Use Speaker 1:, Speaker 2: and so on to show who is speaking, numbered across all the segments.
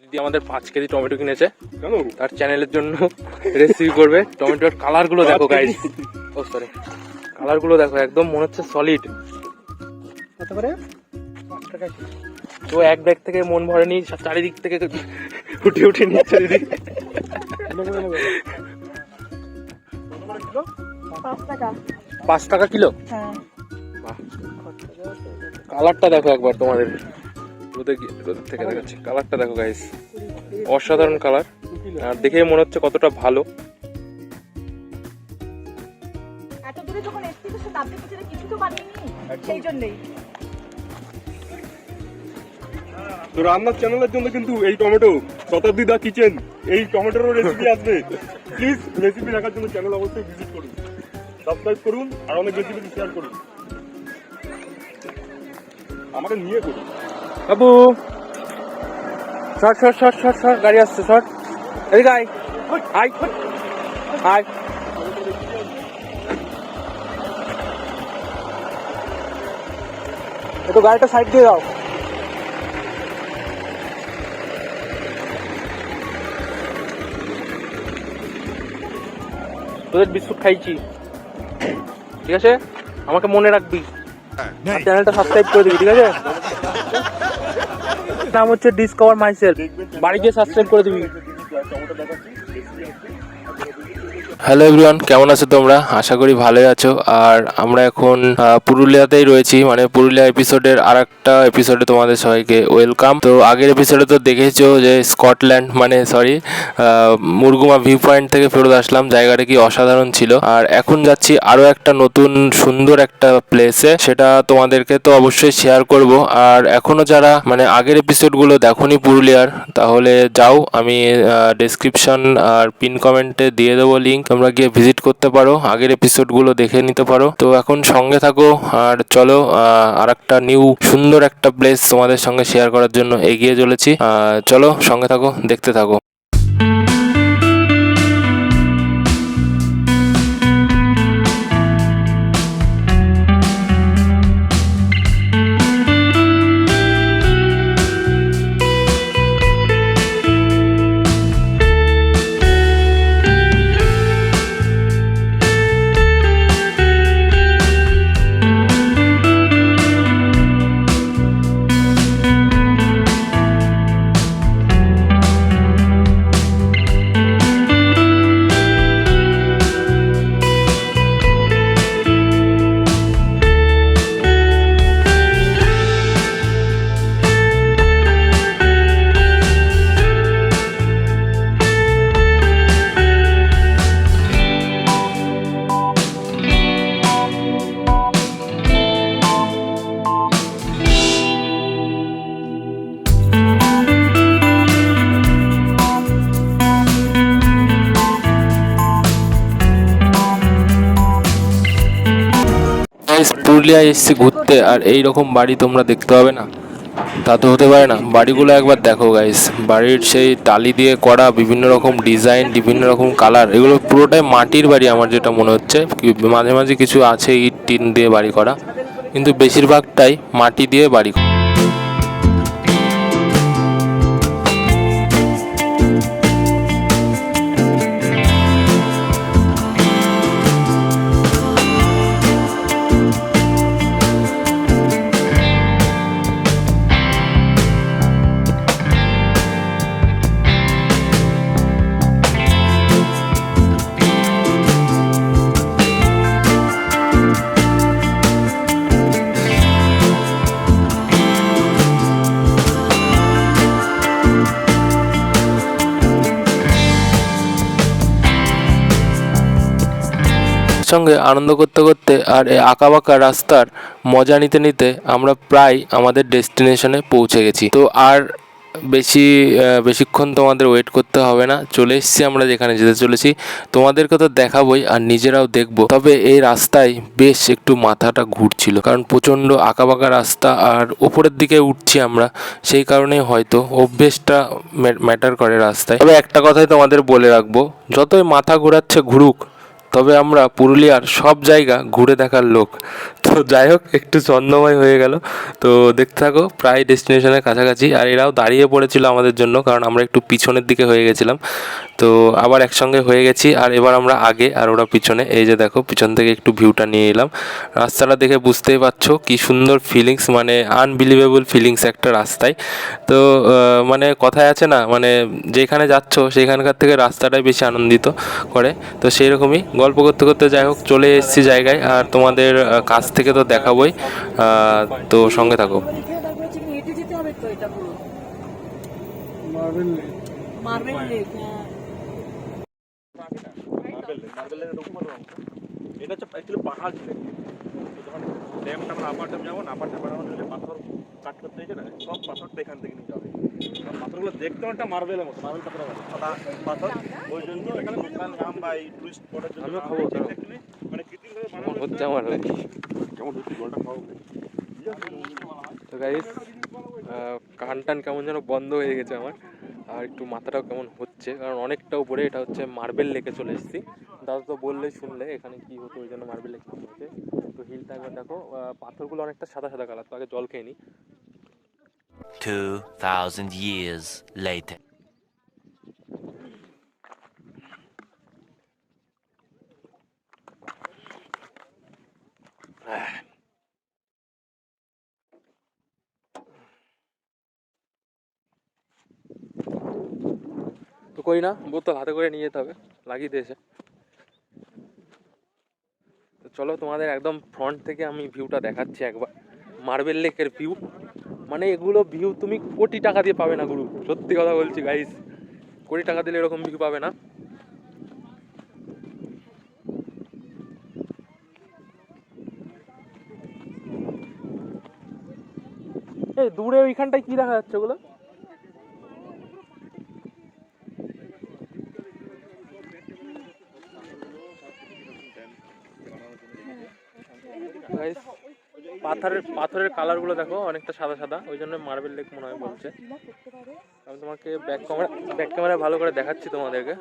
Speaker 1: দিদি আমাদের পাঁচ কেজি টমেটো কিনেছে
Speaker 2: কেন?
Speaker 1: তার চ্যানেলের জন্য রেসিপি করবে। টমেটোর কালারগুলো দেখো গাইজ ও সরি কালারগুলো দেখো একদম মনে হচ্ছে সলিড
Speaker 2: কত করে পাঁচ টাকা কিলো।
Speaker 1: তো এক ব্যাগ থেকে মন ভরেনি চারিদিক থেকে উঠে উঠে নিচ্ছে দিদি?
Speaker 3: পাঁচ টাকা
Speaker 1: পাঁচ টাকা কিলো?
Speaker 3: হ্যাঁ।
Speaker 1: কালারটা দেখো একবার তোমাদের। রোদে রোদের থেকে দেখাচ্ছি। কালারটা দেখো গাইস অসাধারণ কালার। আর দেখেই মনে হচ্ছে কতটা ভালো।
Speaker 3: তো
Speaker 2: রান্নার চ্যানেলের জন্য কিন্তু এই টমেটো শতাব্দী দা কিচেন এই টমেটোরও রেসিপি আসবে। প্লিজ রেসিপি দেখার জন্য চ্যানেল অবশ্যই ভিজিট করুন। সাবস্ক্রাইব করুন আর অনেক রেসিপি শেয়ার করুন। আমাকে নিয়ে করুন।
Speaker 1: বাবু। Short short short short short গাড়ি আসছে শর্ট এদিকে আয়। আয়। আয়। একটু গাড়িটা সাইড দিয়ে দাও। তোদের বিস্কুট খাইছি। ঠিক আছে? আমাকে মনে রাখবি। চ্যানেলটা সাবস্ক্রাইব করে দিবি ঠিক আছে? নাম হচ্ছে ডিসকভার মাইসেল বাড়ি গিয়ে সাবস্ক্রাইব করে দিবি।
Speaker 4: হ্যালো এভরিওয়ান কেমন আছো তোমরা? আশা করি ভালোই আছো। আর আমরা এখন পুরুলিয়াতেই রয়েছি। মানে পুরুলিয়া এপিসোডের আর একটা এপিসোডে তোমাদের সবাইকে ওয়েলকাম তো আগের এপিসোডে তো দেখেছ যে স্কটল্যান্ড মানে সরি মুরগুমা ভিউ পয়েন্ট থেকে ফেরত আসলাম। জায়গাটা কি অসাধারণ ছিল। আর এখন যাচ্ছি আরও একটা নতুন সুন্দর একটা প্লেসে সেটা তোমাদেরকে তো অবশ্যই শেয়ার করব। আর এখনও যারা মানে আগের এপিসোডগুলো দেখোনি পুরুলিয়ার, তাহলে যাও। আমি ডেসক্রিপশন আর পিন কমেন্টে দিয়ে দেবো লিঙ্ক তোমরা গিয়ে ভিজিট করতে পারো, আগের এপিসোডগুলো দেখে নিতে পারো। তো এখন সঙ্গে থাকো আর চলো আর একটা নিউ সুন্দর একটা প্লেস তোমাদের সঙ্গে শেয়ার করার জন্য এগিয়ে চলেছি। চলো সঙ্গে থাকো, দেখতে থাকো। পুরুলিয়ায় এসেছি ঘুরতে, আর এই রকম বাড়ি তোমরা দেখতে পাবে না। তা তো হতে পারে না। বাড়িগুলো একবার দেখো গাইস বাড়ির সেই টালি দিয়ে করা বিভিন্ন রকম ডিজাইন বিভিন্ন রকম কালার এগুলো পুরোটাই মাটির বাড়ি আমার যেটা মনে হচ্ছে। মাঝে মাঝে কিছু আছে ইট টিন দিয়ে বাড়ি করা। কিন্তু বেশিরভাগটাই মাটি দিয়ে বাড়ি করা। সঙ্গে আনন্দ করতে করতে আর এই আঁকাবাঁকা রাস্তার মজা নিতে নিতে আমরা প্রায় আমাদের ডেস্টিনেশনে পৌঁছে গেছি। তো আর বেশি বেশিক্ষণ তোমাদের ওয়েট করতে হবে না। চলে এসেছি আমরা যেখানে যেতে চলেছি। তোমাদেরকে তো দেখাবোই আর নিজেরাও দেখব। তবে এই রাস্তায় বেশ একটু মাথাটা ঘুরছিল। কারণ প্রচণ্ড আঁকাবাঁকা রাস্তা আর ওপরের দিকে উঠছি আমরা, সেই কারণেই হয়তো অভ্যেসটা ম্যাটার করে রাস্তায়। তবে একটা কথাই তোমাদের বলে রাখব, যতই মাথা ঘোরাচ্ছে ঘুরুক তবে আমরা পুরুলিয়ার সব জায়গা ঘুরে দেখার লোক। তো যাই হোক, একটু ছন্দময় হয়ে গেল। তো দেখতে থাকো, প্রায় ডেস্টিনেশনের কাছাকাছি। আর এরাও দাঁড়িয়ে পড়েছিল আমাদের জন্য, কারণ আমরা একটু পিছনের দিকে হয়ে গেছিলাম। তো আবার একসঙ্গে হয়ে গেছি, আর এবার আমরা আগে আর ওরা পিছনে। এই যে দেখো, পিছন থেকে একটু ভিউটা নিয়ে এলাম। রাস্তাটা দেখে বুঝতেই পারছ কি সুন্দর ফিলিংস মানে আনবিলিভেবল ফিলিংস একটা রাস্তায়। তো মানে কথায় আছে না মানে যেখানে যাচ্ছ, সেখানকার থেকে রাস্তাটাই বেশি আনন্দিত করে। তো সেই রকমই গল্প করতে করতে যাই হোক চলে এসেছি জায়গায় আর তোমাদের কাছ থেকে তো দেখাবই। তো সঙ্গে থাকো।
Speaker 3: এটা হ্যাঁ।
Speaker 2: এটা হচ্ছে পাহাড় ছিল। ড্যামটা আমরা আপার ড্যাম যাব না আপার ড্যাম পাথর কাট করতে হয়েছে না সব পাথরটা এখান থেকে নিয়ে যাবে আর পাথরগুলো দেখতে অনেকটা মার্বেলের মতো মার্বেল পাথর পাথর? ওই জন্য এখানে নাম বা এই টুরিস্ট স্পটের জন্য নাম
Speaker 1: খাব,
Speaker 2: মানে কৃত্রিমভাবে
Speaker 1: কেমন
Speaker 2: বানানো
Speaker 1: হচ্ছে। আমার
Speaker 2: কেমন হচ্ছে? জলটা খাওয়া
Speaker 1: তো গাইস কান টান কেমন যেন বন্ধ হয়ে গেছে আমার। আর একটু মাথাটাও কেমন হচ্ছে কারণ অনেকটা উপরে এটা হচ্ছে মার্বেল লেকে চলে এসেছি। দাদা তো বললে শুনলে এখানে কি হতো ওই জন্য মার্বেল লেক হয়েছে তো হিলটা একবার দেখো পাথরগুলো অনেকটা সাদা সাদা কালার তো আগে জল খেয়ে নিই
Speaker 5: 2,000 years later.
Speaker 1: তো করি না বোতল হাতে করে নিয়ে যেতে হবে লাগিয়ে দিয়েছে তো চলো তোমাদের একদম ফ্রন্ট থেকে আমি ভিউটা দেখাচ্ছি একবার মার্বেল লেকের ভিউ মানে এগুলো ভিউ তুমি কোটি টাকা দিয়ে পাবে না গুরু। সত্যি কথা বলছি গাইস কোটি টাকা দিলে এরকম ভিউ পাবে না। এই দূরে ওইখানটায় কি দেখা যাচ্ছে ওগুলো? Guys, পাথরের পাথরের কালারগুলো দেখো, অনেকটা সাদা সাদা। ওই জন্য মার্বেল লেক মনে হয় বলছে। আমি তোমাকে ব্যাক ক্যামেরা ব্যাক ক্যামেরা ভালো করে দেখাচ্ছি তোমাদেরকে।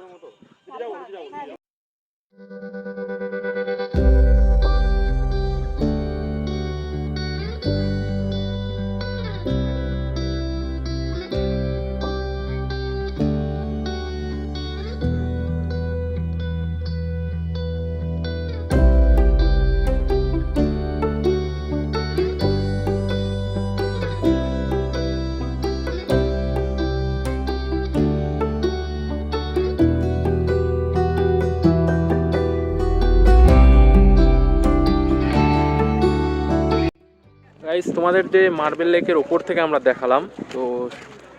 Speaker 1: তোমাদের যে মার্বেল লেকের ওপর থেকে আমরা দেখালাম, তো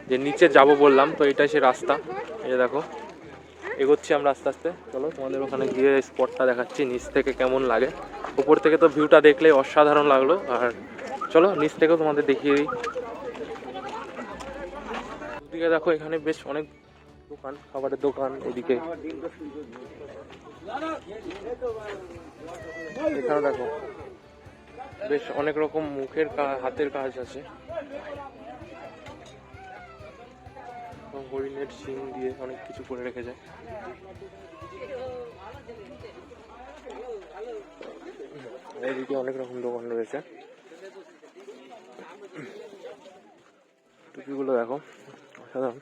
Speaker 1: যে নিচে যাব বললাম, তো এটাই সে রাস্তা। এই দেখো, এগোচ্ছি আমরা আস্তে আস্তে। চলো, তোমাদের ওখানে গিয়ে স্পটটা দেখাচ্ছি, নিচ থেকে কেমন লাগে। উপর থেকে তো ভিউটা দেখলে অসাধারণ লাগল, আর চলো, নিচ থেকেও তোমাদের দেখিয়ে দিই। ওদিকে দেখো, এখানে বেশ অনেক দোকান, খাবারের দোকান এদিকে। এখানে দেখো বেশ অনেক রকম মুখের হাতের কাজ আছে। হরিণের সিং দিয়ে অনেক কিছু করে রেখে যায়। এদিকে অনেক রকম দোকান রয়েছে। টুপিগুলো দেখো, অসাধারণ।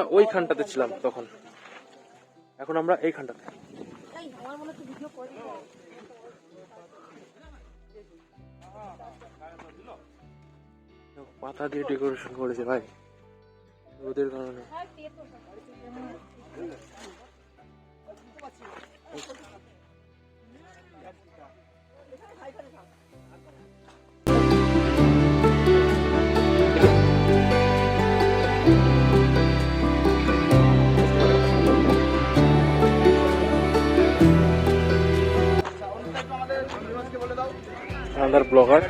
Speaker 1: আমরা ওইখানটাতে ছিলাম তখন। এখন আমরা এইখানটাতে খানটাতে। পাতা দিয়ে ডেকোরেশন করেছে ভাই। রোদের কারণে। আমাদের ব্লগার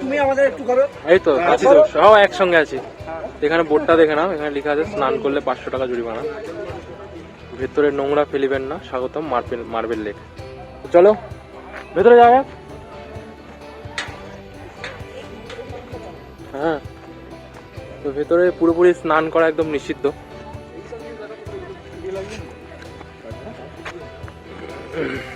Speaker 6: তুমি আমাদের একটু করো।
Speaker 1: এই তো আছি তো সব একসঙ্গে আছি। এখানে বোর্ডটা দেখে নাও এখানে লেখা আছে স্নান করলে পাঁচশো টাকা জরিমানা। ভেতরে নোংরা ফেলিবেন না স্বাগতম মার্বেল মার্বেল লেক। চলো ভেতরে যাওয়া হ্যাঁ তো ভেতরে পুরোপুরি স্নান করা একদম নিষিদ্ধ। Guys,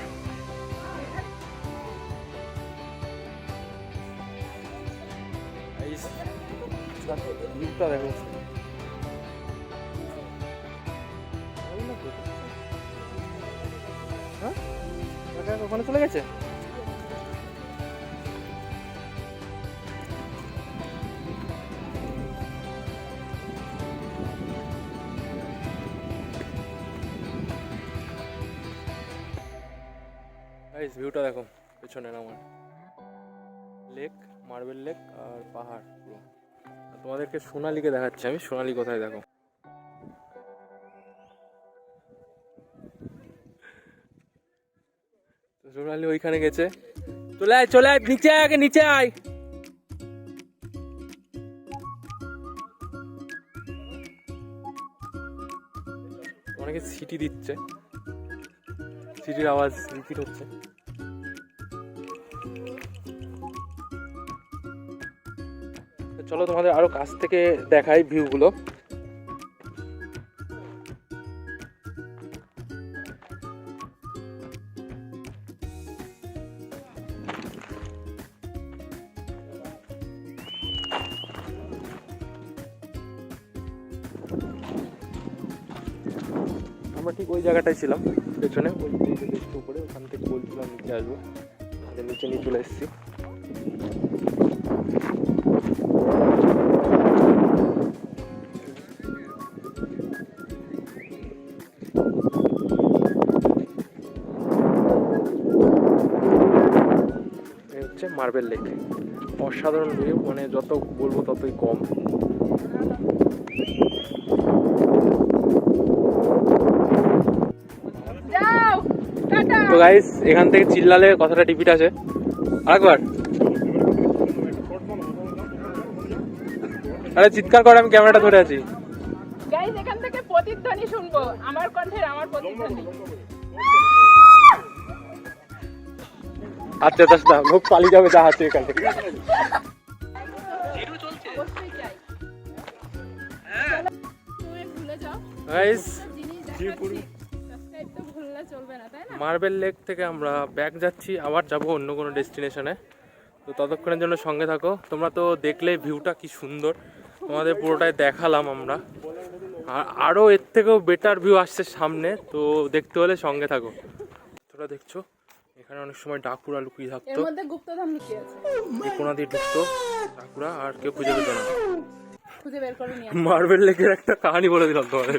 Speaker 1: ভিউটা দেখো। হ্যাঁ? ওখানে চলে গেছে? গাইস ভিউটা দেখো, পেছনের আমার। লেক মার্বেল লেক আর পাহাড়, পুরো। তোমাদেরকে সোনালিকে দেখাচ্ছি আমি। সোনালি কোথায় দেখো? সোনালি ওইখানে গেছে। চলে আয় চলে আয়, নিচে আয় আগে, নিচে আয়। অনেকে সিটি দিচ্ছে। সিটির আওয়াজ রিপিট হচ্ছে। চলো তোমাদের আরও কাছ থেকে দেখাই ভিউগুলো আমরা ঠিক ওই জায়গাটায় ছিলাম, পেছনে। ওই উপরে, ওখান থেকে বলছিলাম নিচে আসব। নিচে নিয়ে চলে এসেছি। হচ্ছে মার্বেল লেক অসাধারণ ভিউ মানে যত বলব ততই কম। তো গাইস এখান থেকে চিল্লালে কথাটা রিপিট আছে। আরেকবার। আরে চিৎকার করে আমি ক্যামেরাটা ধরে আছি।
Speaker 3: গাইস এখান থেকে প্রতিধ্বনি শুনব। আমার কণ্ঠের আমার প্রতিধ্বনি।
Speaker 1: আচ্ছা আচ্ছা না লোক পালিয়ে যাবে যা আছে এখান মার্বেল লেক থেকে আমরা ব্যাক যাচ্ছি আবার যাব অন্য কোনো ডেস্টিনেশনে তো ততক্ষণের জন্য সঙ্গে থাকো। তোমরা তো দেখলে ভিউটা কি সুন্দর। তোমাদের পুরোটাই দেখালাম আমরা। আর আরও এর থেকেও বেটার ভিউ আসছে সামনে তো দেখতে হলে সঙ্গে থাকো। তোরা দেখছ? এখানে অনেক সময় ডাকুরা লুকিয়ে
Speaker 3: এর
Speaker 1: থাকতো
Speaker 3: মধ্যে গুপ্তধন লুকিয়ে আছে।
Speaker 1: এই কোনা দিয়ে ঢুকতো ডাকুরা আর কেউ খুঁজে পেত না।
Speaker 3: খুঁজে বের করে নিয়ে
Speaker 1: মার্বেল লেকের একটা কাহিনী বলে দিলাম তোমাদের।